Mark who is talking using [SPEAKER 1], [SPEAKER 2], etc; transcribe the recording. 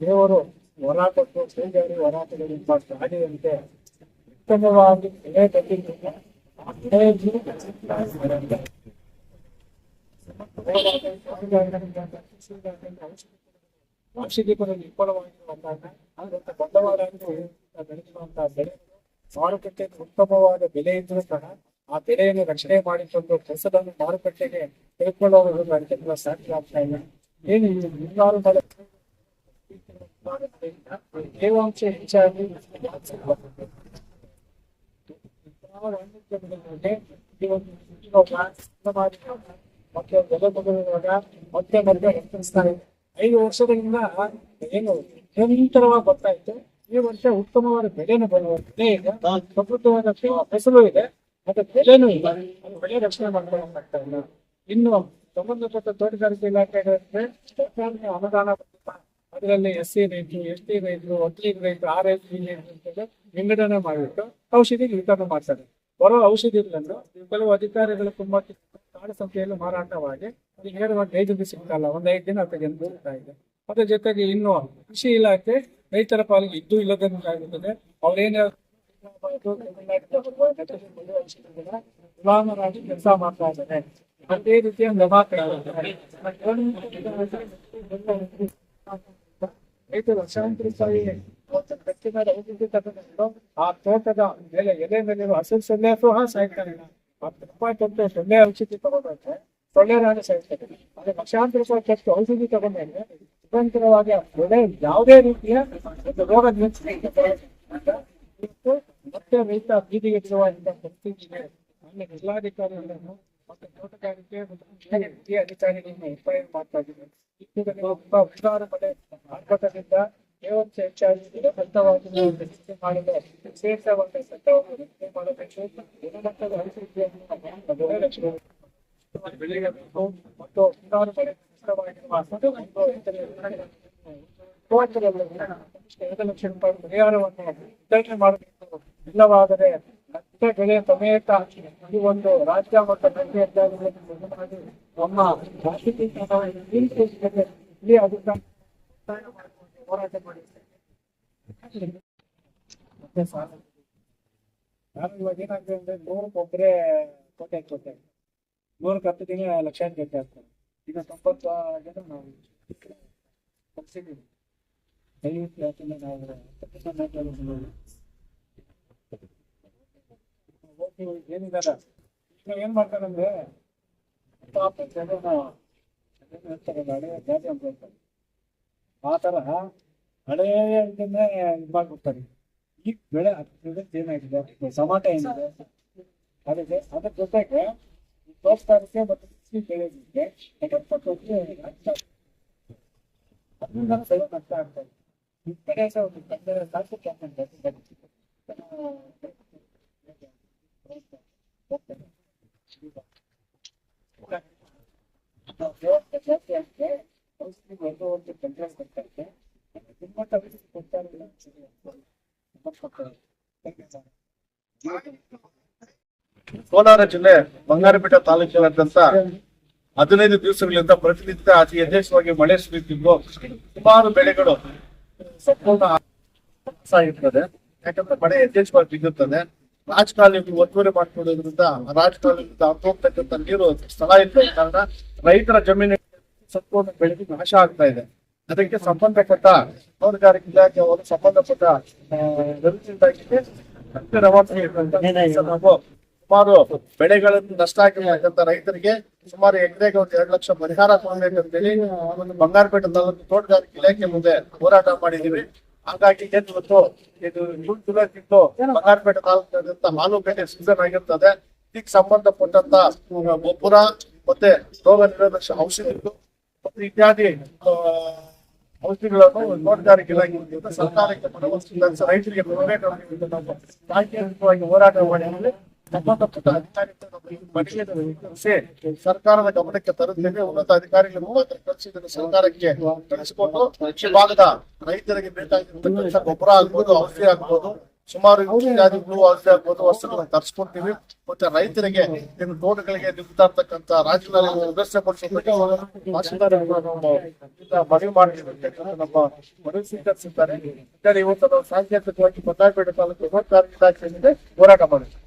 [SPEAKER 1] ದೇವರು ಹೋರಾಟಕ್ಕೂ ಶ್ರೀದೇವಿ ಹೋರಾಟಗಳಿಂದ ಸಾಗಿದಂತೆ ಉತ್ತಮವಾಗಿ ಬೆಳೆ ಬೆಳೆಸಿದ್ದಾರೆ. ಔಷಧಿ ಕೂಡ ವಿಫಲವಾಗಿರುವಂತಹ ಅದರಂತೆ ಬಂಡವಾಳ ಬೆಳೆದಿರುವಂತಹ ಬೆಳೆ ಮಾರುಕಟ್ಟೆ ಉತ್ತಮವಾದ ಬೆಲೆ ಇದ್ರೂ ಸಹ ಆ ಬೆಲೆಯನ್ನು ರಕ್ಷಣೆ ಮಾಡಿಕೊಂಡು ಕೆಲಸದನ್ನು ಮಾರುಕಟ್ಟೆಗೆ ತೆಗೆದುಕೊಳ್ಳುವ ಸಾಧ್ಯ ಆಗ್ತಾ ಇಲ್ಲ ಏನು ಮುಂಗಾರು ತೇವಾಂಶ ಹೆಚ್ಚಾಗಿ ಮತ್ತೆ ಮತ್ತೆ ಐದು ವರ್ಷದಿಂದ ಏನು ನಿರಂತರವಾಗಿ ಬರ್ತಾ ಇತ್ತು. ಈ ವರ್ಷ ಉತ್ತಮವಾದ ಬೆಳೆನು ಬರುವ ಈಗ ಸಮೃದ್ಧವಾದ ಫಸಲು ಇದೆ. ಮತ್ತೆ ಬೆಲೆನೂ ಇಲ್ಲ. ಅದು ಬೆಳೆ ರಕ್ಷಣೆ ಮಾಡ್ಕೊಳ್ಳೋಕ್ಕಾಗ್ತಾ ಇನ್ನು ಸಂಬಂಧಪಟ್ಟ ತೋಟಗಾರಿಕೆ ಇಲಾಖೆ ಅನುದಾನ. ಅದರಲ್ಲಿ ಎಸ್ ಸಿ ರೈತರು, ಎಸ್ ಟಿ ರೈತರು ಒಕ್ಕಲಿಗ ರೈತರು, ಆರ್ ಎಸ್ ಬಿ ರೈತರು ವಿಂಗಡಣೆ ಮಾಡಿಬಿಟ್ಟು ಔಷಧಿ ವಿತರಣೆ ಮಾಡ್ತಾರೆ. ಬರೋ ಔಷಧಿಗಳನ್ನು ಕೆಲವು ಅಧಿಕಾರಿಗಳು ತುಂಬಾ ಕಾಡು ಸಂಖ್ಯೆಯಲ್ಲಿ ಮಾರಾಟವಾಗಿ ಅದು ಐದು ರೈತರಿಗೆ ಸಿಗ್ತಲ್ಲ, ಒಂದ್ ಐದು ದಿನ ಅಥವಾ ಇದೆ. ಅದ್ರ ಜೊತೆಗೆ ಇನ್ನು ಕೃಷಿ ಇಲಾಖೆ ರೈತರ ಪಾಲಿಗೆ ಇದ್ದು ಇಲ್ಲದಂತಾಗುತ್ತದೆ ಅವ್ರೇನೇ ಕೆಲಸ ಮಾಡ್ತಾ ಇದ್ದಾರೆ. ಅದೇ ರೀತಿಯ ರೈತರು ಲಕ್ಷಾಂತರ ರೂಪಾಯಿ ವ್ಯಕ್ತಿ ಮೇಲೆ ಔಷಧಿ ತಗೊಂಡು ಆ ತೋಟದ ಮೇಲೆ ಎಲೆ ಮೇಲಿರುವ ಹಸಿರು ಸೊಳ್ಳೆ ಸಹ ಸಾಯ್ತಾರೆ ಹತ್ತು ರೂಪಾಯಿ ಕೊಟ್ಟು ಸೊಳ್ಳೆ ಔಷಧಿ ತಗೊಂಡ್ರೆ ಸೊಳ್ಳೆ ರಾಣಿ ಸಾಯ್ತಾರೆ ಅದೇ ಲಕ್ಷಾಂತರ ರೂಪಾಯಿ ಖರ್ಚು ಔಷಧಿ ತಗೊಂಡ್ರೆ ನಿರಂತರವಾಗಿ ಆ ಸೊಳ್ಳೆ ಯಾವುದೇ ರೀತಿಯ ಒಂದು ರೋಗ ನಿಯಂತ್ರಣ ಮತ್ತೆ ರೈತ ಬೀದಿಗೆ ಪರಿಸ್ಥಿತಿ ಅಲ್ಲಿ ಜಿಲ್ಲಾಧಿಕಾರಿಗಳನ್ನು ಮತ್ತು ತೋಟಗಾರಿಕೆ ಮತ್ತು ಅಧಿಕಾರಿಗಳನ್ನ ಒತ್ತಾಯ ಮಾಡ್ತಾ ಇದ್ದೀವಿ ಉದಾರ ಮಳೆ ಆರ್ಭಟದಿಂದ ತೇವಾಂಶ ಹೆಚ್ಚಾಗಿ ಬದ್ಧವಾಗಿ ನಾವು ಲಸಿಕೆ ಮಾಡಲು ಸತ್ತವನ್ನು ರಕ್ಷಣೆ ಮಾಡಬೇಕು. ಗುಣಮಟ್ಟದ ಬೇಕು ಮತ್ತು ಎರಡು ಲಕ್ಷ ರೂಪಾಯಿ ಪರಿಹಾರವನ್ನು ವಿತರಣೆ ಮಾಡಬೇಕು. ಇಲ್ಲವಾದರೆ ಮತ್ತೆ ಬೆಳೆ ಸಮೇತ ಈ ಒಂದು ರಾಜ್ಯ ಮತ್ತು ಮಾಡಿ ನಮ್ಮ ಅಧಿಕಾರ ಹೋರಾಟ ಮಾಡಿದ್ದೇವೆ ಮತ್ತೆ ನಾನು ಇವಾಗ ಏನಾಗ್ತದೆ ಅಂದ್ರೆ ನೂರಕ್ಕೆ ಒಬ್ಬರೇ ಕೋಟೆ ಕೋಟೆ ನೂರಕ್ಕೆ ಹತ್ತು ದಿನ ಲಕ್ಷಾಂತರ ಗಂಟೆ ಆಗ್ತದೆ ಈಗ ತೊಂಬತ್ತು ಜನ ನಾವು ಕಲ್ಸಿದ್ದೀವಿ ದಯವಿಟ್ಟು ಯಾಕೆಂದ್ರೆ ನಾವು ಏನಿದಾರ ಈಗ ಏನ್ ಮಾಡ್ತಾರಂದ್ರೆ ಪಾಪ ಜನ ಜಾತಿ ಅಂತ ಹೇಳ್ತಾರೆ. ಆ ಥರ ಹಳೆಯ ಇದನ್ನೇ ಇದ್ ಮಾಡ್ಬಿಡ್ತಾರೆ ಈಗ ಬೆಳೆ ಬೆಳೆ ಏನಾಗಿದೆ? ಸಮಾಟ ಏನಿದೆ? ಅದಕ್ಕೆ ಅದ್ರ ಜೊತೆಗೆ ತೋಟಗಾರಿಕೆ ಮತ್ತು ಕೃಷಿ ಬೆಳೆಗಳಿಗೆ ಅದರಿಂದ ಬೆಳೆ ನಷ್ಟ ಆಗ್ತಾ ಇದೆ ಈ ಬೆಳೆ ಸಹ ಒಂದು ಕನ್ನಡ ಸಾಹಿತ್ಯ ಅಂತ
[SPEAKER 2] ಕೋಲಾರ ಜಿಲ್ಲೆ ಬಂಗಾರಪೇಟೆ ತಾಲೂಕಿನಾದ್ಯಂತ ಹದಿನೈದು ದಿವಸಗಳಿಂದ ಪ್ರತಿನಿತ್ಯ ಅತಿ ಯಥೇಚ್ಛವಾಗಿ ಮಳೆ ಸುರಿಯುತ್ತಿದ್ದು ಸುಮಾರು ಬೆಳೆಗಳು ಸಂಪೂರ್ಣ ನಾಶ ಆಗಿರ್ತದೆ ಯಾಕಂದ್ರೆ ಮಳೆ ಯಥೇಚ್ಛವಾಗಿ ಬಿದ್ದಿರ್ತದೆ. ರಾಜಕಾಲಿಗೆ ಒತ್ತುವರಿ ಮಾಡ್ಕೊಳ್ಳೋದ್ರಿಂದ ಅಂತ ಹೋಗ್ತಕ್ಕಂಥ ನೀರು ಸ್ಥಳ ಇದ್ದ ಕಾರಣ ರೈತರ ಜಮೀನು ಸಂಪೂರ್ಣ ಬೆಳೆದು ನಾಶ ಆಗ್ತಾ ಇದೆ. ಅದಕ್ಕೆ ಸಂಬಂಧಪಟ್ಟ ತೋಟಗಾರಿಕೆ ಇಲಾಖೆ ಅವರು ಸಂಬಂಧಪಟ್ಟ ನಾವು ಸುಮಾರು ಬೆಳೆಗಳನ್ನು ನಷ್ಟ ಆಗಿರ್ತಕ್ಕಂಥ ರೈತರಿಗೆ ಸುಮಾರು ಎಕರೆಗೆ ಒಂದು ಎರಡು ಲಕ್ಷ ಪರಿಹಾರ ಕೊಡ್ಬೇಕಂತೇಳಿ ಒಂದು ಬಂಗಾರಪೇಟೆ ತಾಲೂಕು ತೋಟಗಾರಿಕೆ ಇಲಾಖೆ ಮುಂದೆ ಹೋರಾಟ ಮಾಡಿದೀವಿ ಹಾಗಾಗಿ ಏನ್ ಇವತ್ತು ಇದು ಜೂನ್ ಜುಲೈ ತಿಂಗಳು ಬಂಗಾರಪೇಟೆ ತಾಲೂಕಿನಾದ್ಯಂತ ಮಾಲೂಪೇಟೆ ಸೀಸನ್ ಆಗಿರ್ತದೆ. ಇದಕ್ಕೆ ಸಂಬಂಧಪಟ್ಟಂತ ಗೊಬ್ಬರ ಮತ್ತೆ ರೋಗ ನಿರೋಧಕ ಔಷಧಿಗಳು ಇತ್ಯಾದಿ ಔಷಧಿಗಳನ್ನು ತೋಟಗಾರಿಕೆ ಇಲಾಖೆ ಸರ್ಕಾರಕ್ಕೆ ರೈತರಿಗೆ ಕೊಡಬೇಕಾಗಿ ಹೋರಾಟ ಮಾಡಿದ್ರೆ ಸಂಬಂಧಪಟ್ಟ ಅಧಿಕಾರಿಗಳು ನಮ್ಮ ಈ ಮನವಿಯನ್ನು ಸ್ವೀಕರಿಸಿ ಸರ್ಕಾರದ ಗಮನಕ್ಕೆ ತರುತ್ತೇವೆ ಉನ್ನತ ಅಧಿಕಾರಿಗಳ ಮೂಲಕ ಕಳಿಸಿ ಸರ್ಕಾರಕ್ಕೆ ಕಳಿಸಿಕೊಂಡು ಭಾಗದ ರೈತರಿಗೆ ಬೇಕಾಗಿರ್ತಕ್ಕಂಥ ಗೊಬ್ಬರ ಆಗ್ಬೋದು, ಔಷಧಿ ಆಗ್ಬೋದು ಸುಮಾರು ಇತ್ಯಾದಿಗಳು ಆಗ್ಬೋದು ವಸ್ತುಗಳನ್ನ ತರಿಸ್ಕೊಡ್ತೀವಿ. ಮತ್ತೆ ರೈತರಿಗೆ ನಿಮ್ಮ ತೋಟಗಳಿಗೆ ರಾಜ್ಯದಲ್ಲಿ ಅವರು ನಾವು ಇದನ್ನ ಮನವಿ ಮಾಡಿದ್ದೀವಿ ನಮ್ಮ ಮನವಿ ಸ್ವೀಕರಿಸಿದ್ದಾರೆ ಇವತ್ತು ನಾವು ಸಾಂಕೇತಿಕವಾಗಿ ಪತ್ತಾಪೇಟೆ ತಾಲೂಕು ಸಹಕಾರ ಇಲಾಖೆಯಿಂದ ಹೋರಾಟ ಮಾಡಿದ್ವಿ